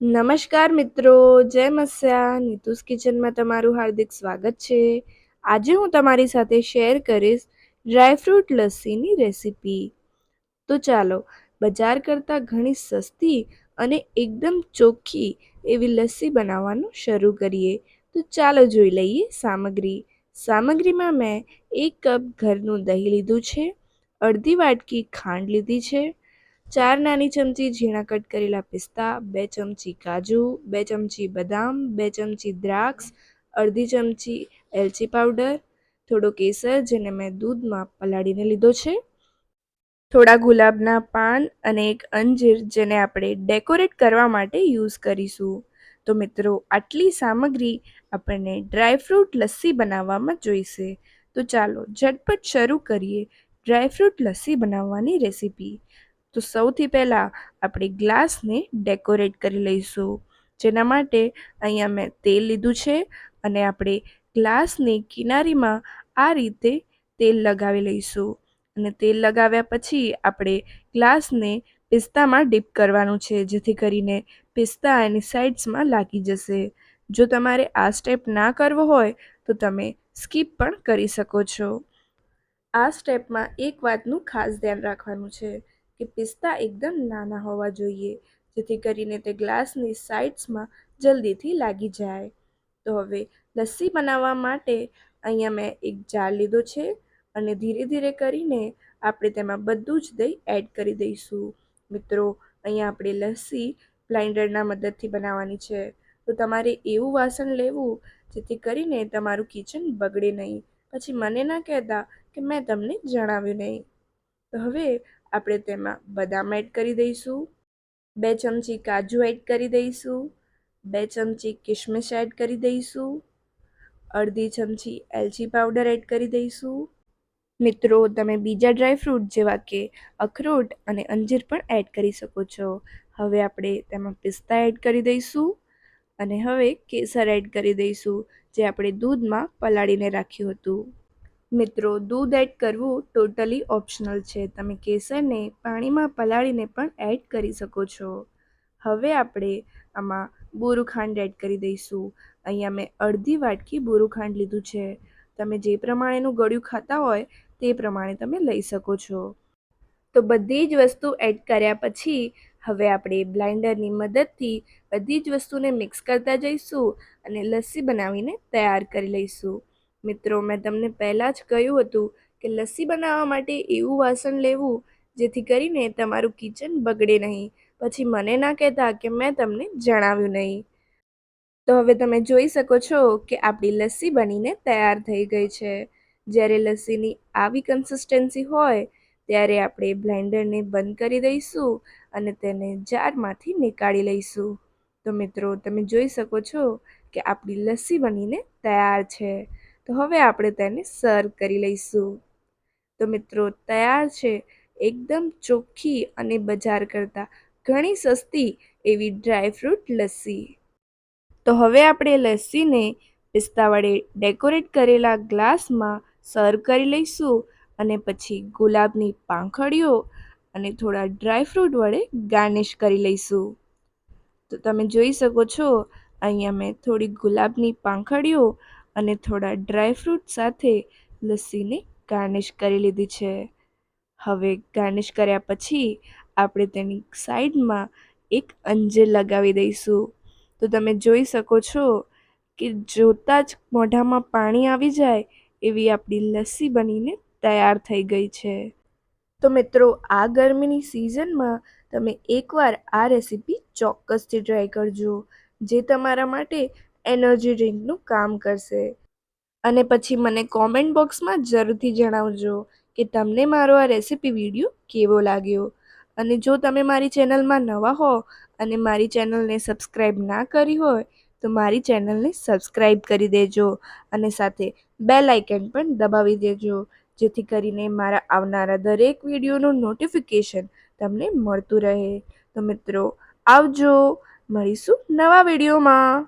નમસ્કાર મિત્રો, જય મસ્યા. નીતુસ કિચનમાં તમારું હાર્દિક સ્વાગત છે. આજે હું તમારી સાથે શેર કરીશ ડ્રાયફ્રૂટ લસ્સીની રેસીપી. તો ચાલો, બજાર કરતાં ઘણી સસ્તી અને એકદમ ચોખ્ખી એવી લસ્સી બનાવવાનું શરૂ કરીએ. તો ચાલો જોઈ લઈએ સામગ્રી. સામગ્રીમાં મેં એક કપ ઘરનું દહીં લીધું છે, અડધી વાટકી ખાંડ લીધી છે ચાર નાની ચમચી ઝીણા કટ કરેલા પિસ્તા, બે ચમચી કાજુ, બે ચમચી બદામ, બે ચમચી દ્રાક્ષ, અડધી ચમચી એલચી પાવડર, થોડો કેસર, જેને મેં દૂધમાં પલાળીને લીધો છે. થોડા ગુલાબના પાન અને એક અંજીર જેને આપણે ડેકોરેટ કરવા માટે યુઝ કરીશું. તો મિત્રો, આટલી સામગ્રી આપણને ડ્રાયફ્રૂટ લસ્સી બનાવવામાં જોઈશે. તો ચાલો, ઝટપટ શરૂ કરીએ ડ્રાયફ્રૂટ લસ્સી બનાવવાની રેસીપી. તો સૌથી પહેલાં આપણે ગ્લાસને ડેકોરેટ કરી લઈશું. જેના માટે અહીંયા મેં તેલ લીધું છે અને આપણે ગ્લાસની કિનારીમાં આ રીતે તેલ લગાવી લઈશું. અને તેલ લગાવ્યા પછી આપણે ગ્લાસને પિસ્તામાં ડીપ કરવાનું છે, જેથી કરીને પિસ્તા એની સાઇડ્સમાં લાગી જશે. જો તમારે આ સ્ટેપ ના કરવો હોય, તો તમે સ્કીપ પણ કરી શકો છો. આ સ્ટેપમાં એક વાતનું ખાસ ધ્યાન રાખવાનું છે. કે પિસ્તા એકદમ નાના હોવા જોઈએ, જેથી કરીને તે ગ્લાસની સાઇડ્સમાં જલ્દીથી લાગી જાય. તો હવે લસ્સી બનાવવા માટે અહીંયા મેં એક જાર લીધો છે અને ધીરે ધીરે કરીને આપણે તેમાં બધું જ દહીં એડ કરી દઈશું. મિત્રો, અહીંયા આપણે લસ્સી બ્લાઇન્ડરના મદદથી બનાવવાની છે. તો તમારે એવું વાસણ લેવું જેથી કરીને તમારું કિચન બગડે નહીં. પછી મને ના કહેતા કે મેં તમને જણાવ્યું નહીં. તો હવે આપણે તેમાં બદામ એડ કરી દઈશું, બે ચમચી કાજુ એડ કરી દઈશું, બે ચમચી કિશમિશ એડ કરી દઈશું, અડધી ચમચી એલચી પાવડર એડ કરી દઈશું. મિત્રો, તમે બીજા ડ્રાયફ્રૂટ જેવા કે અખરોટ અને અંજીર પણ એડ કરી શકો છો. હવે આપણે તેમાં પિસ્તા એડ કરી દઈશું અને હવે કેસર એડ કરી દઈશું, જે આપણે દૂધમાં પલાળીને રાખ્યું હતું. મિત્રો, દૂધ એડ કરવું ટોટલી ઓપ્શનલ છે. તમે કેસરને પાણીમાં પલાળીને પણ એડ કરી શકો છો. હવે આપણે આમાં બોરું ખાંડ એડ કરી દઈશું. અહીંયા મેં અડધી વાટકી બોરું ખાંડ લીધું છે. તમે જે પ્રમાણેનું ગળ્યું ખાતા હોય, તે પ્રમાણે તમે લઈ શકો છો. તો બધી જ વસ્તુ એડ કર્યા પછી, હવે આપણે બ્લાઇન્ડરની મદદથી બધી જ વસ્તુને મિક્સ કરતા જઈશું અને લસ્સી બનાવીને તૈયાર કરી લઈશું. મિત્રો, મેં તમને પહેલાં જ કહ્યું હતું કે લસ્સી બનાવવા માટે એવું વાસણ લેવું જેથી કરીને તમારું કિચન બગડે નહીં. પછી મને ના કહેતા કે મેં તમને જણાવ્યું નહીં. તો હવે તમે જોઈ શકો છો કે આપણી લસ્સી બનીને તૈયાર થઈ ગઈ છે. જ્યારે લસ્સીની આવી કન્સિસ્ટન્સી હોય, ત્યારે આપણે બ્લેન્ડરને બંધ કરી દઈશું અને તેને જારમાંથી નીકાળી લઈશું. તો મિત્રો, તમે જોઈ શકો છો કે આપણી લસ્સી બનીને તૈયાર છે. તો હવે આપણે તેને સર્વ કરી લઈશું. તો મિત્રો, તૈયાર છે. એકદમ ચોખ્ખી અને બજાર કરતાં ઘણી સસ્તી એવી ડ્રાયફ્રૂટ લસ્સી. તો હવે આપણે લસ્સીને પિસ્તા વડે ડેકોરેટ કરેલા ગ્લાસમાં સર્વ કરી લઈશું અને પછી ગુલાબની પાંખડીઓ અને થોડા ડ્રાયફ્રૂટ વડે ગાર્નિશ કરી લઈશું. તો તમે જોઈ શકો છો, અહીંયા મેં થોડી ગુલાબની પાંખડીઓ અને થોડા ડ્રાયફ્રૂટ સાથે લસ્સીને ગાર્નિશ કરી લીધી છે. હવે ગાર્નિશ કર્યા પછી આપણે તેની સાઈડમાં એક અંજીર લગાવી દઈશું. તો તમે જોઈ શકો છો કે જોતાં જ મોઢામાં પાણી આવી જાય એવી આપણી લસ્સી બનીને તૈયાર થઈ ગઈ છે. તો મિત્રો, આ ગરમીની સિઝનમાં તમે એકવાર આ રેસીપી ચોક્કસથી ટ્રાય કરજો, જે તમારા માટે એનર્જી ડ્રિંકનું કામ કરશે. અને પછી મને કોમેન્ટ બોક્સમાં જરૂરથી જણાવજો કે તમને મારો આ રેસીપી વીડિયો કેવો લાગ્યો? અને જો તમે મારી ચેનલમાં નવા હો અને મારી ચેનલને સબસ્ક્રાઈબ ના કરી હોય, તો મારી ચેનલને સબસ્ક્રાઈબ કરી દેજો અને સાથે બેલ આઇકન પણ દબાવી દેજો, જેથી કરીને મારા આવનારા દરેક વિડીયોનું નોટિફિકેશન તમને મળતું રહે. તો મિત્રો, આવજો. મળીશું નવા વિડીયોમાં.